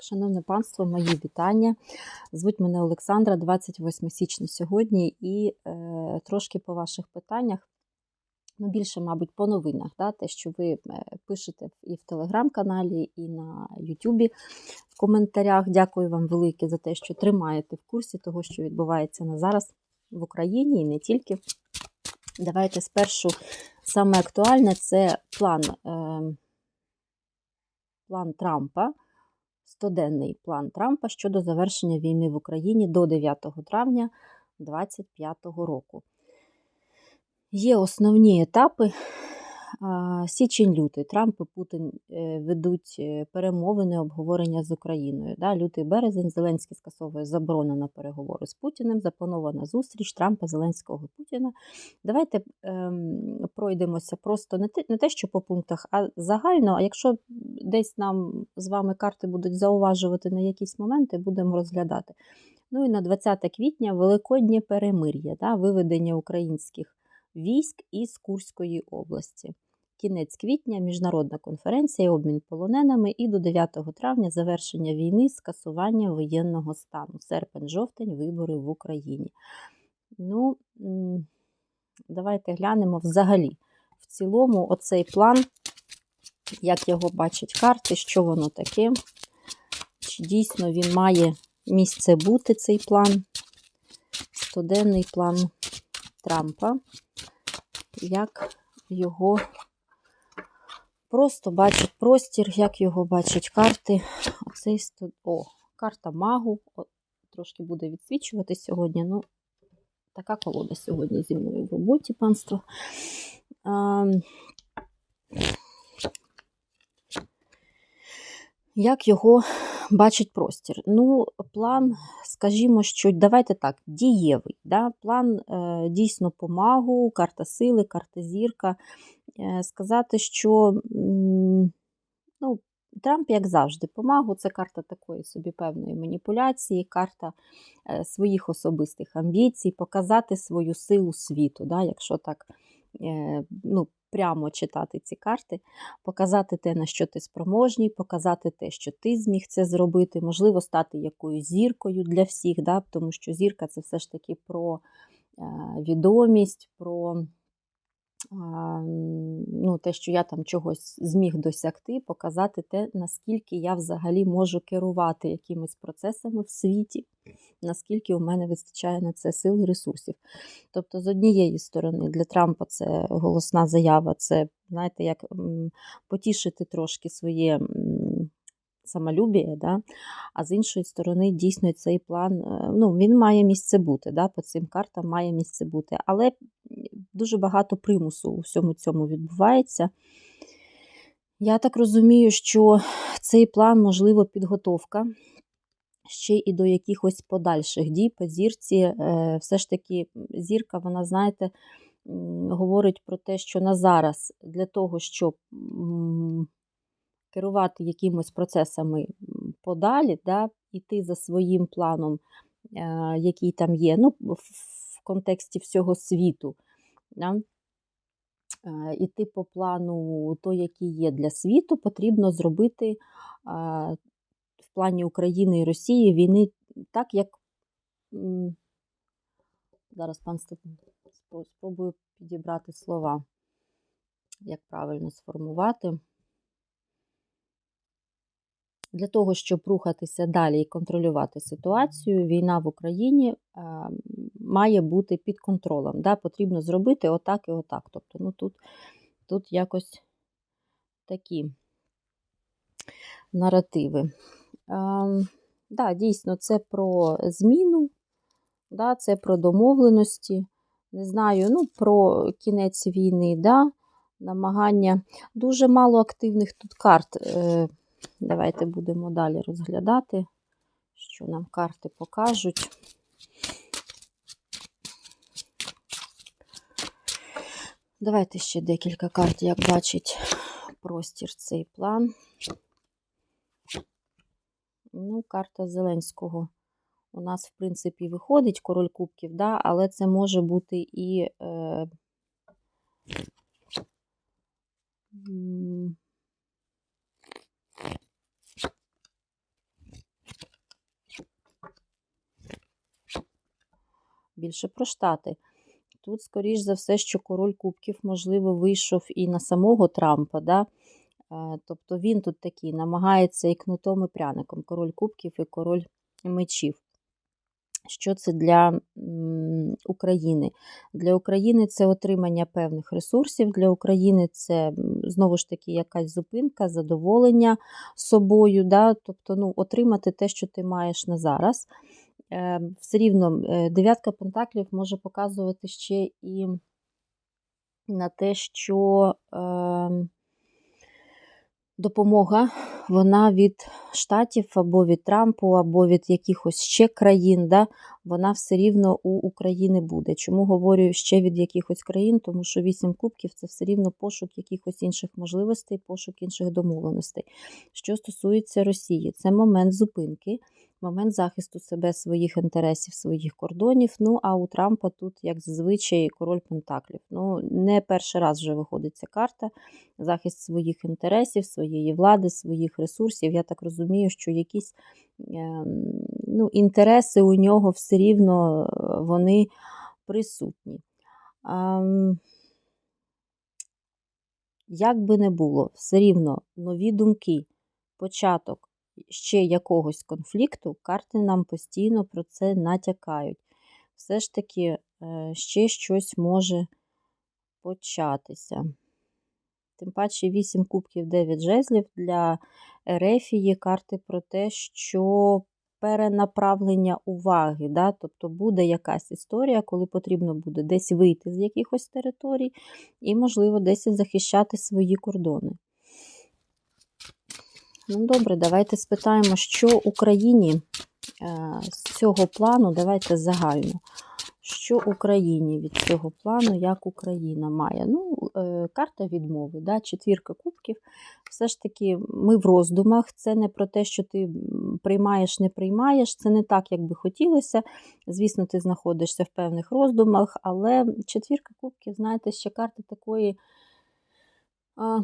Шановне панство, мої вітання. Звуть мене Олександра, 28 січня сьогодні, і е, трошки по ваших питаннях, ну більше, мабуть, по новинах, да, те, що ви е, пишете і в телеграм-каналі, і на Ютубі в коментарях. Дякую вам велике за те, що тримаєте в курсі того, що відбувається на зараз в Україні і не тільки. Давайте спершу саме актуальне це план, е, план Трампа. 100-денний план Трампа щодо завершення війни в Україні до 9 травня 2025 року. Є основні етапи. Січень-лютий Трамп і Путін е, ведуть е, перемовини, обговорення з Україною. Да, Лютий березень Зеленський скасовує заборону на переговори з Путіним. Запланована зустріч Трампа, Зеленського Путіна. Давайте ем, пройдемося просто не те, не те, що по пунктах, а загально. А якщо десь нам з вами карти будуть зауважувати на якісь моменти, будемо розглядати. Ну і на 20 квітня Великоднє перемир'я, да, виведення українських військ із Курської області. Кінець квітня міжнародна конференція, обмін полоненими і до 9 травня завершення війни, скасування воєнного стану. Серпень-жовтень, вибори в Україні. Ну, давайте глянемо взагалі. В цілому, оцей план, як його бачать карти, що воно таке. Чи дійсно він має місце бути, цей план? Стоденний план Трампа. Як його просто бачить простір, як його бачать карти. Оцей. О, карта магу. О, трошки буде відсвічувати сьогодні. Ну, така колода сьогодні зі мною в роботі, панство. А, як його бачить простір? Ну, план, скажімо, що давайте так, дієвий. Да? План е, дійсно по магу, карта сили, карта зірка. Е, сказати, що ну, Трамп, як завжди, помагу, це карта такої собі певної маніпуляції, карта е, своїх особистих амбіцій, показати свою силу світу, да, якщо так е, ну, прямо читати ці карти, показати те, на що ти спроможній, показати те, що ти зміг це зробити, можливо, стати якоюсь зіркою для всіх, да, тому що зірка це все ж таки про відомість, про ну, те, що я там чогось зміг досягти, показати те, наскільки я взагалі можу керувати якимись процесами в світі, наскільки у мене вистачає на це сил і ресурсів. Тобто, з однієї сторони, для Трампа це голосна заява, це, знаєте, як потішити трошки своє самолюбіє, да? а з іншої сторони, дійсно, цей план е, ну, він має місце бути. да? По цим картам має місце бути. Але дуже багато примусу у всьому цьому відбувається. Я так розумію, що цей план, можливо, підготовка ще і до якихось подальших дій по зірці. Е, все ж таки, зірка, вона, знаєте, говорить про те, що на зараз для того, щоб керувати якимось процесами подалі, да, іти за своїм планом, е, який там є, ну, в контексті всього світу. Да, е, Іти по плану, то, який є для світу, потрібно зробити е, в плані України і Росії війни так, як зараз пан спробую підібрати слова, як правильно сформувати. Для того, щоб рухатися далі і контролювати ситуацію, війна в Україні е, має бути під контролем. Да? Потрібно зробити отак і отак. Тобто, ну тут, тут якось такі наративи. Е, да, Дійсно, це про зміну, да, це про домовленості. Не знаю, ну, про кінець війни, да, намагання. Дуже мало активних тут карт. Е, Давайте будемо далі розглядати, що нам карти покажуть. Давайте ще декілька карт, як бачить простір цей план. Ну, карта Зеленського у нас, в принципі, виходить король кубків, да, але це може бути і. Е, більше про Штати. Тут, скоріш за все, що король Кубків, можливо, вийшов і на самого Трампа. Да? Е, Тобто він тут такий намагається і кнутом, і пряником. Король Кубків і король мечів. Що це для України? Для України це отримання певних ресурсів, для України це знову ж таки якась зупинка, задоволення собою, да? тобто ну, отримати те, що ти маєш на зараз. Е, Все рівно е, дев'ятка пентаклів може показувати ще і на те, що е, допомога вона від Штатів або від Трампу, або від якихось ще країн, да, вона все рівно у України буде. Чому говорю ще від якихось країн? Тому що вісім кубків це все рівно пошук якихось інших можливостей, пошук інших домовленостей. Що стосується Росії, це момент зупинки. Момент захисту себе, своїх інтересів, своїх кордонів. Ну, а у Трампа тут, як зазвичай, король Пентаклів. Ну, не перший раз вже виходить ця карта. Захист своїх інтересів, своєї влади, своїх ресурсів. Я так розумію, що якісь е, ну, інтереси у нього все рівно е, вони присутні. А, як би не було, все рівно нові думки, початок ще якогось конфлікту, карти нам постійно про це натякають. Все ж таки, е, ще щось може початися. Тим паче 8 кубків 9 жезлів для Ерефії карти про те, що перенаправлення уваги, да? тобто буде якась історія, коли потрібно буде десь вийти з якихось територій і, можливо, десь захищати свої кордони. Ну, добре, давайте спитаємо, що Україні е, з цього плану, давайте загально. Що Україні від цього плану, як Україна має? Ну, е, карта відмови, да, четвірка кубків. Все ж таки, ми в роздумах. Це не про те, що ти приймаєш, не приймаєш. Це не так, як би хотілося. Звісно, ти знаходишся в певних роздумах, але четвірка кубків, знаєте, ще карта такої. А,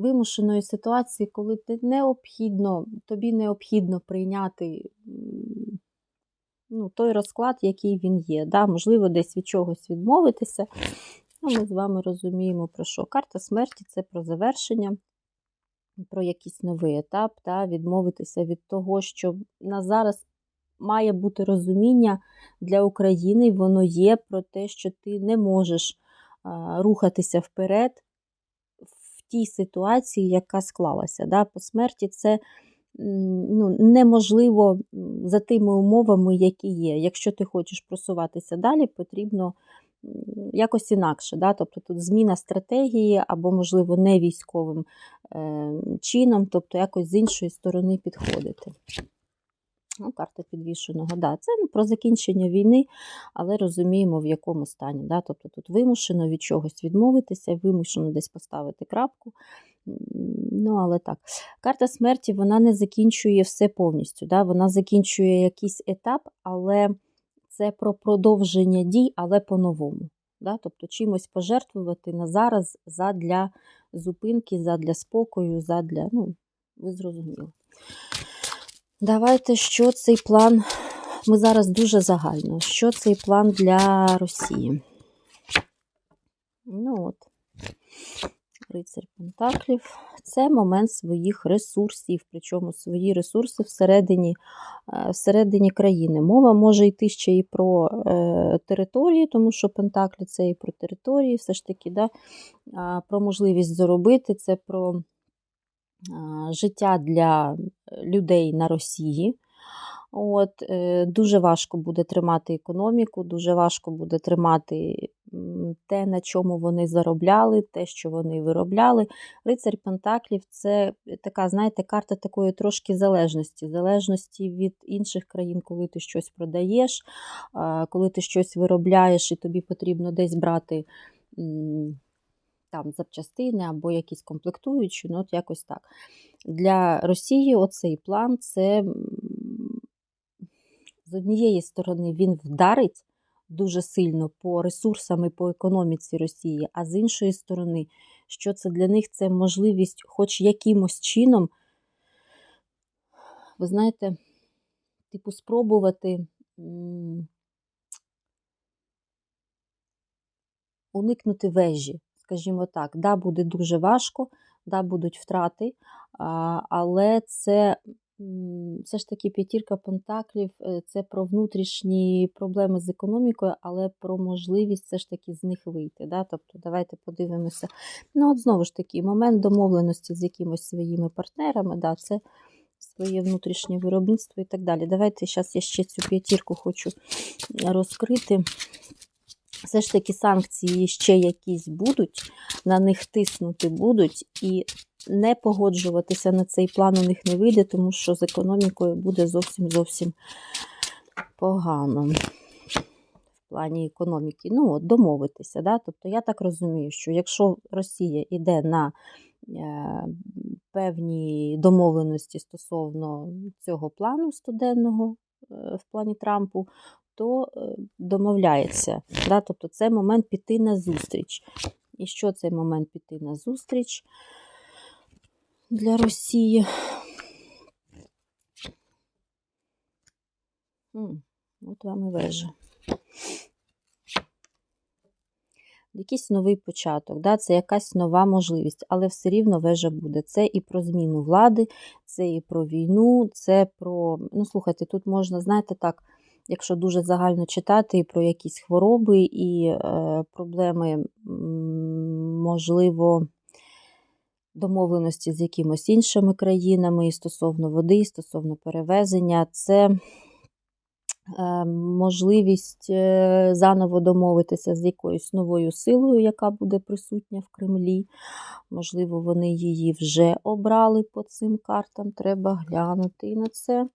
вимушеної ситуації, коли ти необхідно, тобі необхідно прийняти ну, той розклад, який він є. Да? Можливо, десь від чогось відмовитися. Ну, Ми з вами розуміємо, про що. Карта смерті це про завершення, про якийсь новий етап, та? відмовитися від того, що на зараз має бути розуміння для України, воно є про те, що ти не можеш рухатися вперед тій ситуації, яка склалася. Да? По смерті це ну, неможливо за тими умовами, які є. Якщо ти хочеш просуватися далі, потрібно якось інакше. Да? Тобто тут зміна стратегії або, можливо, не військовим е, чином, тобто якось з іншої сторони підходити. Ну, Карта підвішеного. Да, Це про закінчення війни, але розуміємо, в якому стані. Да? Тобто тут вимушено від чогось відмовитися, вимушено десь поставити крапку. Ну, але так. Карта смерті вона не закінчує все повністю. Да? Вона закінчує якийсь етап, але це про продовження дій, але по-новому. Да? Тобто чимось пожертвувати на зараз задля зупинки, задля спокою, задля, ну, ви зрозуміли. Давайте, що цей план. Ми зараз дуже загально. Що цей план для Росії? Ну от, Рицарь Пентаклів. Це момент своїх ресурсів, причому свої ресурси всередині е, всередині країни. Мова може йти ще і про е, території, тому що Пентаклі це і про території, все ж таки, да, про можливість заробити, це про життя для людей на Росії. От, е, Дуже важко буде тримати економіку, дуже важко буде тримати те, на чому вони заробляли, те, що вони виробляли. Рицарь Пентаклів це така, знаєте, карта такої трошки залежності, залежності від інших країн, коли ти щось продаєш, коли ти щось виробляєш, і тобі потрібно десь брати там запчастини або якісь комплектуючі, ну от якось так. Для Росії оцей план це з однієї сторони він вдарить дуже сильно по ресурсам і по економіці Росії, а з іншої сторони, що це для них це можливість, хоч якимось чином, ви знаєте, типу, спробувати уникнути вежі, скажімо так. Да, буде дуже важко, да, будуть втрати, але це все ж таки п'ятірка пентаклів е, це про внутрішні проблеми з економікою, але про можливість все ж таки з них вийти. Да? Тобто, давайте подивимося. Ну, от знову ж таки, момент домовленості з якимось своїми партнерами, да, це своє внутрішнє виробництво і так далі. Давайте зараз я ще цю п'ятірку хочу розкрити. Все ж таки санкції ще якісь будуть, на них тиснути будуть, і не погоджуватися на цей план у них не вийде, тому що з економікою буде зовсім зовсім погано. В плані економіки. Ну, от, домовитися. Да? Тобто, я так розумію, що якщо Росія йде на е, певні домовленості стосовно цього плану студенного е, в плані Трампу, то е, домовляється. Да? Тобто це момент піти на зустріч. І що цей момент піти на зустріч для Росії? От вам і вежа. Якийсь новий початок, да? це якась нова можливість, але все рівно вежа буде. Це і про зміну влади, це і про війну, це про. Ну, слухайте, тут можна, знаєте, так, якщо дуже загально читати, про якісь хвороби, і е, проблеми, можливо, домовленості з якимось іншими країнами, і стосовно води, і стосовно перевезення. Це е, можливість е, заново домовитися з якоюсь новою силою, яка буде присутня в Кремлі. Можливо, вони її вже обрали по цим картам. Треба глянути на це.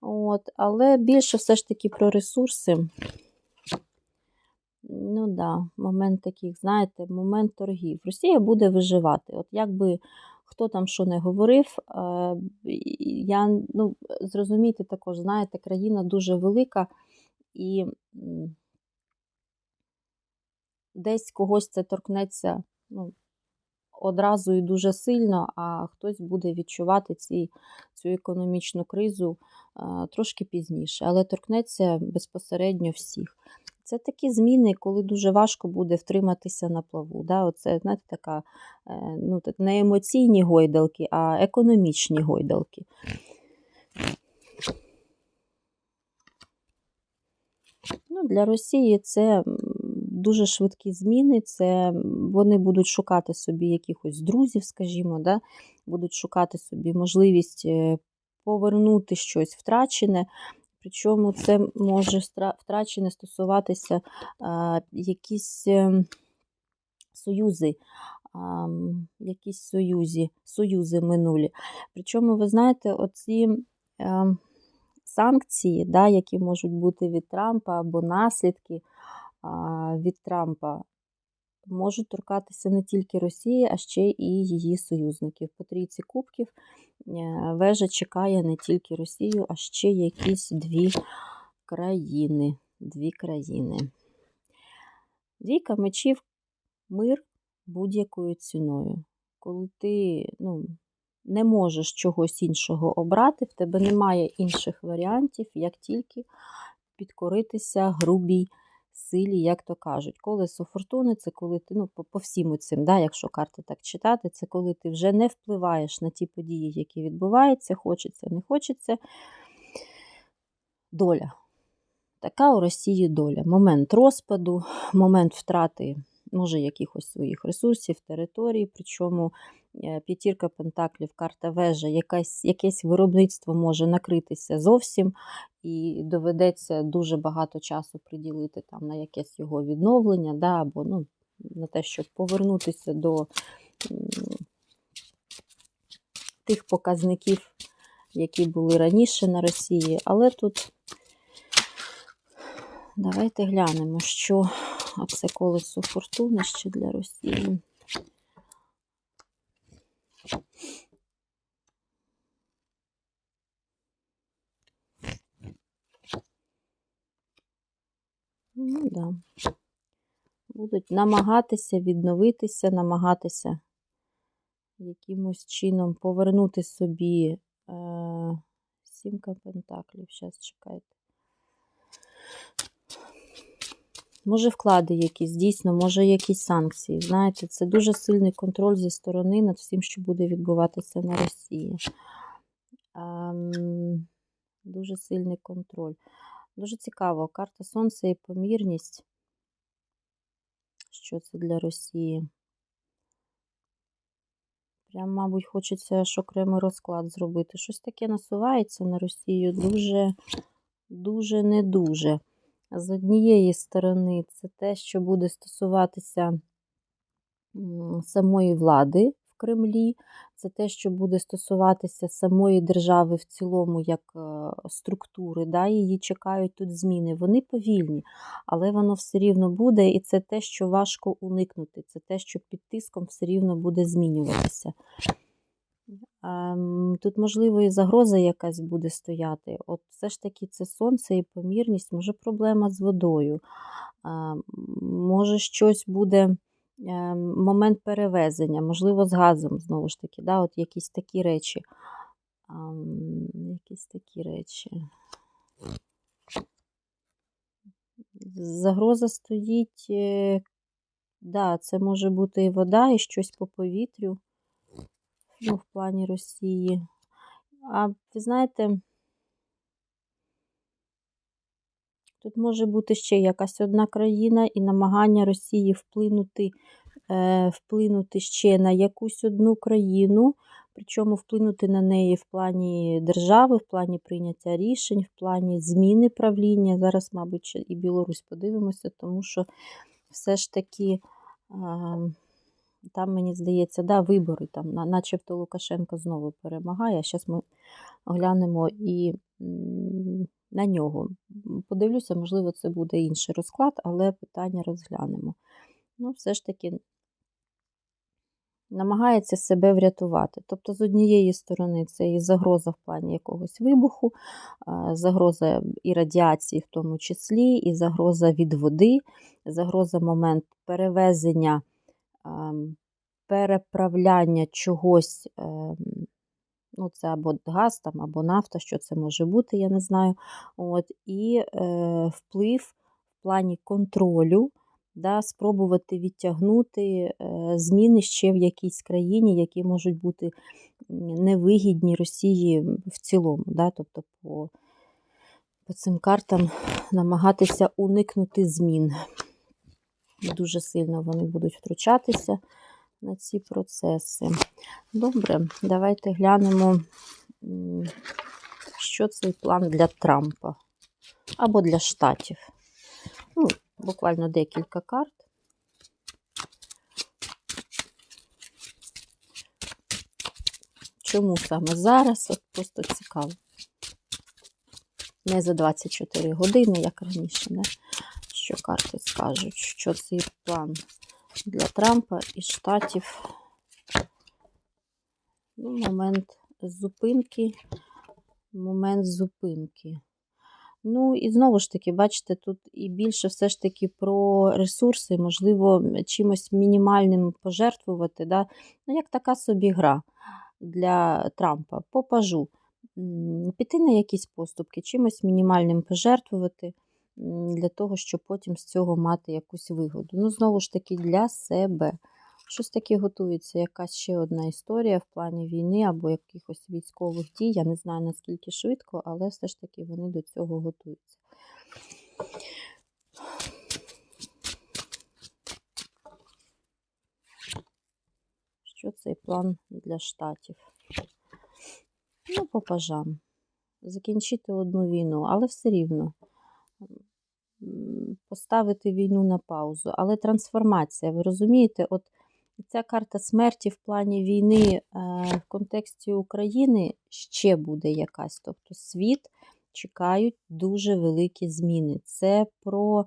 От, Але більше все ж таки про ресурси. Ну да, момент таких, знаєте, момент торгів. Росія буде виживати. От якби хто там що не говорив, е, я ну, зрозумійте також, знаєте, країна дуже велика і десь когось це торкнеться ну, одразу і дуже сильно, а хтось буде відчувати ці, цю економічну кризу е, трошки пізніше, але торкнеться безпосередньо всіх. Це такі зміни, коли дуже важко буде втриматися на плаву. Да? Оце, знаєте, така е, ну, не емоційні гойдалки, а економічні гойдалки. Ну, Для Росії це дуже швидкі зміни. Це вони будуть шукати собі якихось друзів, скажімо, да? будуть шукати собі можливість е, повернути щось втрачене. Причому це може втрачене стосуватися а, якісь е, союзи, а, якісь союзі, союзи минулі. Причому, ви знаєте, оці е, санкції, да, які можуть бути від Трампа або наслідки а, від Трампа, можуть торкатися не тільки Росії, а ще і її союзників. По трійці кубків е, вежа чекає не тільки Росію, а ще якісь дві країни. Дві країни. Двійка мечів мир будь-якою ціною. Коли ти ну, не можеш чогось іншого обрати, в тебе немає інших варіантів, як тільки підкоритися грубій силі, як то кажуть. Колесо фортуни це коли ти, ну, по, по всім цим, да, якщо карти так читати, це коли ти вже не впливаєш на ті події, які відбуваються, хочеться, не хочеться. Доля. Така у Росії доля. Момент розпаду, момент втрати, може, якихось своїх ресурсів, територій. Причому е, п'ятірка пентаклів, карта вежа, якась, якесь виробництво може накритися зовсім, і доведеться дуже багато часу приділити там, на якесь його відновлення, да, або ну, на те, щоб повернутися до тих показників, які були раніше на Росії. Але тут давайте глянемо, що це колесо фортуни ще для Росії. Ну, да. Будуть намагатися відновитися, намагатися якимось чином повернути собі е, сімка пентаклів. Зараз чекайте. Може, вклади якісь, дійсно, може, якісь санкції. Знаєте, це дуже сильний контроль зі сторони над всім, що буде відбуватися на Росії. Ем, дуже сильний контроль. Дуже цікаво. Карта Сонця і помірність. Що це для Росії? Прям, мабуть, хочеться аж окремий розклад зробити. Щось таке насувається на Росію дуже, дуже не дуже. З однієї сторони, це те, що буде стосуватися самої влади в Кремлі, це те, що буде стосуватися самої держави в цілому, як е, структури. Да, Її чекають тут зміни. Вони повільні, але воно все рівно буде, і це те, що важко уникнути. Це те, що під тиском все рівно буде змінюватися. Ем, Тут, можливо, і загроза якась буде стояти. От все ж таки це сонце і помірність, може проблема з водою. Ем, Може, щось буде ем, момент перевезення, можливо, з газом, знову ж таки, да, от якісь такі речі. Якісь такі речі. Загроза стоїть, е, да, це може бути і вода, і щось по повітрю ну, в плані Росії. А ви знаєте, тут може бути ще якась одна країна і намагання Росії вплинути, вплинути ще на якусь одну країну, причому вплинути на неї в плані держави, в плані прийняття рішень, в плані зміни правління. Зараз, мабуть, і Білорусь подивимося, тому що все ж таки. Там, мені здається, да, вибори, там, начебто Лукашенко знову перемагає. Зараз ми глянемо і на нього. Подивлюся, можливо, це буде інший розклад, але питання розглянемо. Ну, все ж таки намагається себе врятувати. Тобто, з однієї сторони, це і загроза в плані якогось вибуху, загроза і радіації, в тому числі, і загроза від води, загроза момент перевезення переправляння чогось, ем, ну, це або газ, там, або нафта, що це може бути, я не знаю. От, І е, вплив в плані контролю, да, спробувати відтягнути е, зміни ще в якійсь країні, які можуть бути невигідні Росії в цілому. Да, Тобто по, по цим картам намагатися уникнути змін. Дуже сильно вони будуть втручатися на ці процеси. Добре, давайте глянемо, що цей план для Трампа або для Штатів. Ну, Буквально декілька карт. Чому саме зараз? От Просто цікаво. Не за 24 години, як раніше, не? Що карти скажуть, що цей план для Трампа і Штатів. Ну, Момент зупинки. Момент зупинки. Ну, і знову ж таки, бачите, тут і більше все ж таки про ресурси, можливо, чимось мінімальним пожертвувати. Да? Ну, як така собі гра для Трампа. По пажу. Піти на якісь поступки, чимось мінімальним пожертвувати для того, щоб потім з цього мати якусь вигоду. Ну, знову ж таки, для себе. Щось таке готується, якась ще одна історія в плані війни або якихось військових дій. Я не знаю наскільки швидко, але все ж таки вони до цього готуються. Що цей план для штатів? Ну, по пажам. Закінчити одну війну, але все рівно поставити війну на паузу. Але трансформація, ви розумієте, от ця карта смерті в плані війни е, в контексті України ще буде якась. Тобто світ чекають дуже великі зміни. Це про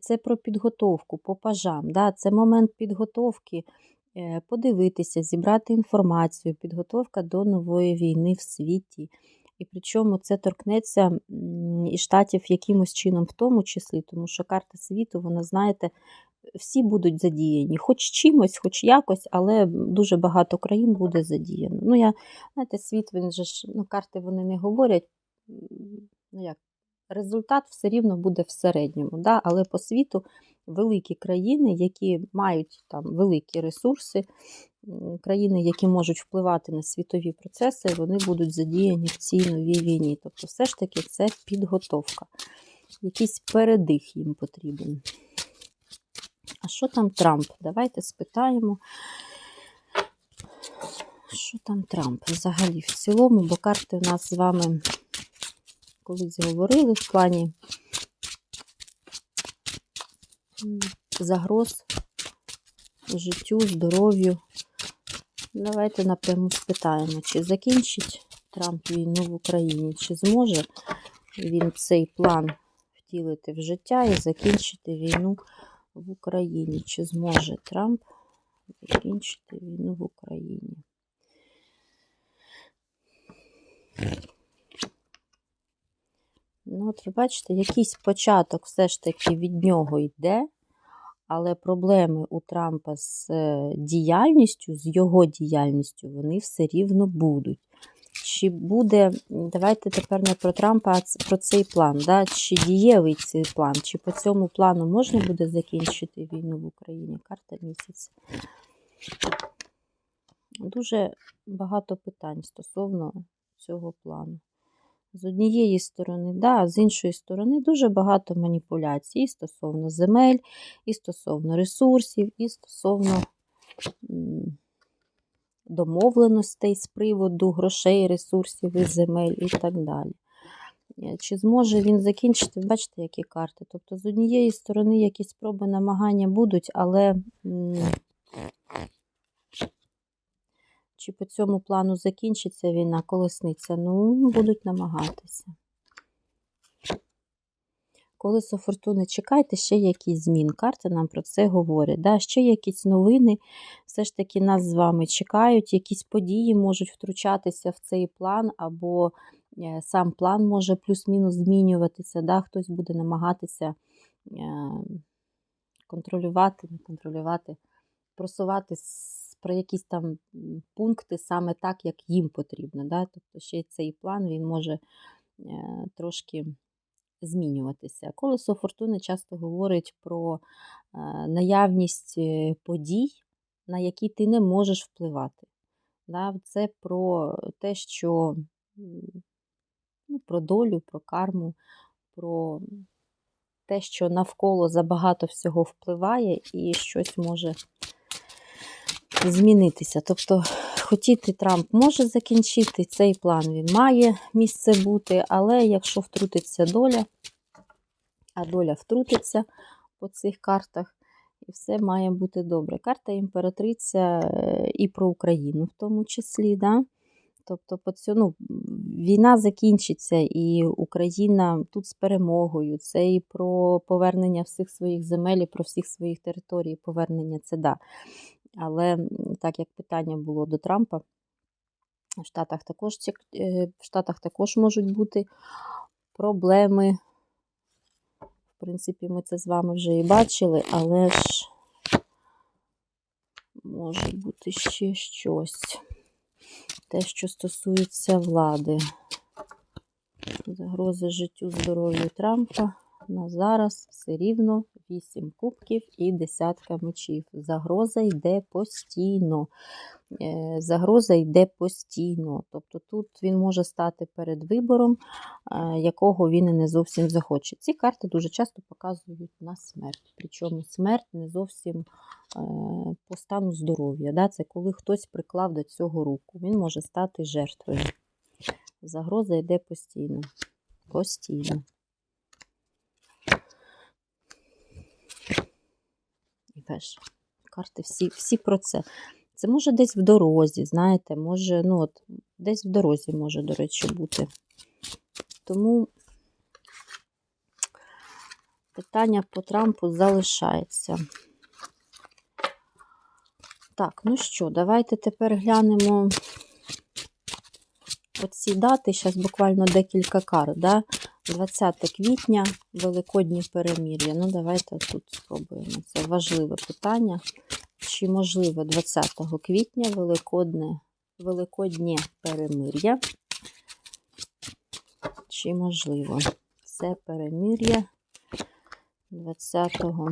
це про підготовку по пажам. Да? Це момент підготовки. Е, подивитися, зібрати інформацію, підготовка до нової війни в світі. І причому це торкнеться і штатів якимось чином, в тому числі, тому що карта світу, вона, знаєте, всі будуть задіяні, хоч чимось, хоч якось, але дуже багато країн буде задіяно. Ну, я, знаєте, світ, він же ж, ну, карти вони не говорять, ну як, результат все рівно буде в середньому. Да? Але по світу великі країни, які мають там великі ресурси, країни, які можуть впливати на світові процеси, вони будуть задіяні в цій новій війні. Тобто, все ж таки, це підготовка. Якийсь передих їм потрібен. А що там Трамп? Давайте спитаємо. Що там Трамп взагалі в цілому, бо карти в нас з вами колись говорили в плані загроз життю, здоров'ю. Давайте напряму спитаємо, чи закінчить Трамп війну в Україні, чи зможе він цей план втілити в життя і закінчити війну в Україні. Чи зможе Трамп закінчити війну в Україні? Ну, от ви бачите, якийсь початок все ж таки від нього йде, але проблеми у Трампа з е, діяльністю, з його діяльністю, вони все рівно будуть. Чи буде, давайте тепер не про Трампа, а про цей план. Да? Чи дієвий цей план, чи по цьому плану можна буде закінчити війну в Україні? Карта місяця. Дуже багато питань стосовно цього плану. З однієї сторони, да, а з іншої сторони, дуже багато маніпуляцій стосовно земель, і стосовно ресурсів, і стосовно домовленостей з приводу грошей, ресурсів і земель і так далі. Е, Чи зможе він закінчити? Бачите, які карти? Тобто, з однієї сторони, якісь спроби намагання будуть, але м, чи по цьому плану закінчиться війна, колесниця? Ну, будуть намагатися. Колесо фортуни, чекайте ще якісь змін. Карти нам про це говорять. Да? Ще якісь новини все ж таки нас з вами чекають, якісь події можуть втручатися в цей план, або е, сам план може плюс-мінус змінюватися. Да? Хтось буде намагатися е, контролювати, не контролювати, просувати про якісь там пункти саме так, як їм потрібно. Да? Тобто ще цей план він може е, трошки змінюватися. Колесо фортуни часто говорить про е, наявність е, подій, на які ти не можеш впливати. Да? Це про те, що ну, про долю, про карму, про те, що навколо забагато всього впливає і щось може змінитися. Тобто, хотіти Трамп може закінчити цей план, він має місце бути, але якщо втрутиться доля, а доля втрутиться по цих картах, і все має бути добре. Карта імператриця е, і про Україну в тому числі. Да? Тобто по цьому, ну, війна закінчиться, і Україна тут з перемогою. Це і про повернення всіх своїх земель, і про всіх своїх територій, повернення це да. Але так як питання було до Трампа, в Штатах також, е, в Штатах також можуть бути проблеми. В принципі, ми це з вами вже і бачили, але ж може бути ще щось. Те, що стосується влади. Загрози життю, здоров'ю Трампа на зараз все рівно 8 кубків і десятка мечів. Загроза йде постійно. Е, Загроза йде постійно. Тобто тут він може стати перед вибором, е, якого він і не зовсім захоче. Ці карти дуже часто показують на смерть. Причому смерть не зовсім е, по стану здоров'я. Да? Це коли хтось приклав до цього руку. Він може стати жертвою. Загроза йде постійно. Постійно. Теж карти всі, всі про це. Це може десь в дорозі, знаєте, може, ну от, десь в дорозі може, до речі, бути. Тому питання по Трампу залишається. Так, ну що, давайте тепер глянемо оці дати. Зараз буквально декілька карт. Да? 20 квітня, Великодні перемір'я. Ну, давайте тут спробуємо. Це важливе питання. Чи можливо 20 квітня Великодне, Великоднє перемир'я? Чи можливо це перемир'я 20-го.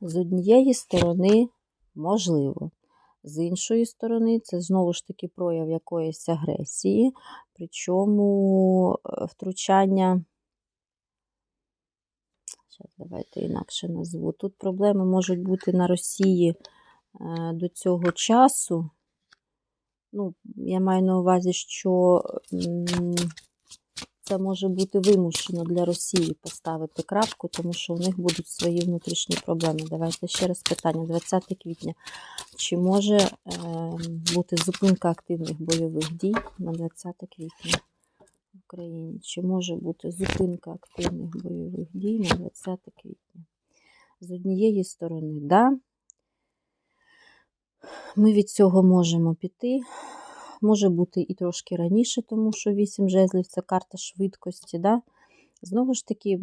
З однієї сторони, можливо. З іншої сторони, це знову ж таки прояв якоїсь агресії, причому е, втручання. Зараз давайте інакше назву. Тут проблеми можуть бути на Росії е, до цього часу. Ну, я маю на увазі, що це може бути вимушено для Росії поставити крапку, тому що у них будуть свої внутрішні проблеми. Давайте ще раз питання. 20 квітня. Чи може е, бути зупинка активних бойових дій на 20 квітня в Україні? Чи може бути зупинка активних бойових дій на 20 квітня? З однієї сторони, да, ми від цього можемо піти. Може бути і трошки раніше, тому що 8 жезлів це карта швидкості. Да? Знову ж таки,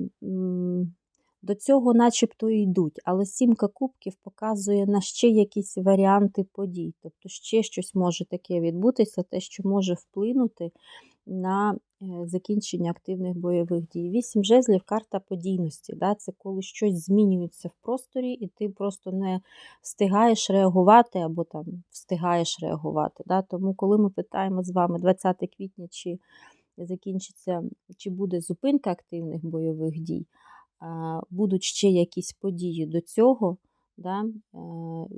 до цього начебто йдуть, але сімка кубків показує на ще якісь варіанти подій. Тобто ще щось може таке відбутися, те, що може вплинути на закінчення активних бойових дій. Вісім жезлів карта подійності. Да? Це коли щось змінюється в просторі, і ти просто не встигаєш реагувати або там встигаєш реагувати. Да? Тому, коли ми питаємо з вами 20 квітня, чи закінчиться, чи буде зупинка активних бойових дій, будуть ще якісь події до цього, да? е,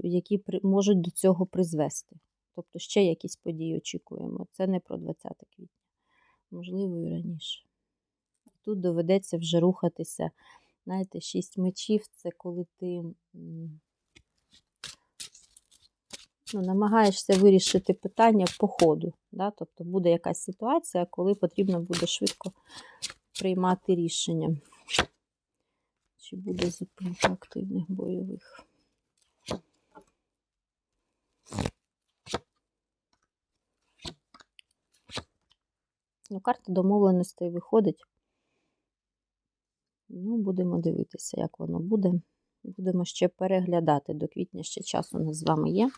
які можуть до цього призвести. Тобто ще якісь події очікуємо. Це не про 20 квітня, можливо, і раніше. Тут доведеться вже рухатися. Знаєте, шість мечів це коли ти ну, намагаєшся вирішити питання по ходу. Да? Тобто буде якась ситуація, коли потрібно буде швидко приймати рішення. Чи буде зупинка активних бойових? Ну, карта домовленостей виходить. Ну, будемо дивитися, як воно буде. Будемо ще переглядати. До квітня ще час у нас з вами є.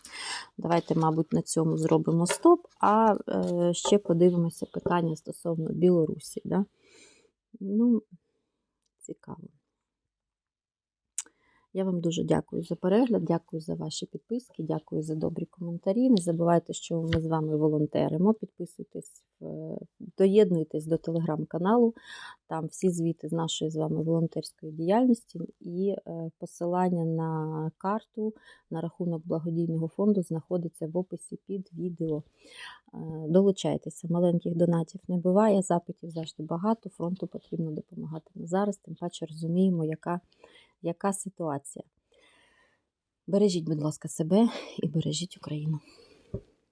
Давайте, мабуть, на цьому зробимо стоп, а е, ще подивимося питання стосовно Білорусі. Да? Ну, цікаво. Я вам дуже дякую за перегляд, дякую за ваші підписки, дякую за добрі коментарі. Не забувайте, що ми з вами волонтеримо. Підписуйтесь, доєднуйтесь до телеграм-каналу. Там всі звіти з нашої з вами волонтерської діяльності і е, посилання на карту на рахунок благодійного фонду знаходиться в описі під відео. Е, Долучайтеся, маленьких донатів не буває, запитів завжди багато. Фронту потрібно допомагати на зараз, тим паче розуміємо, яка, яка ситуація. Бережіть, будь ласка, себе і бережіть Україну.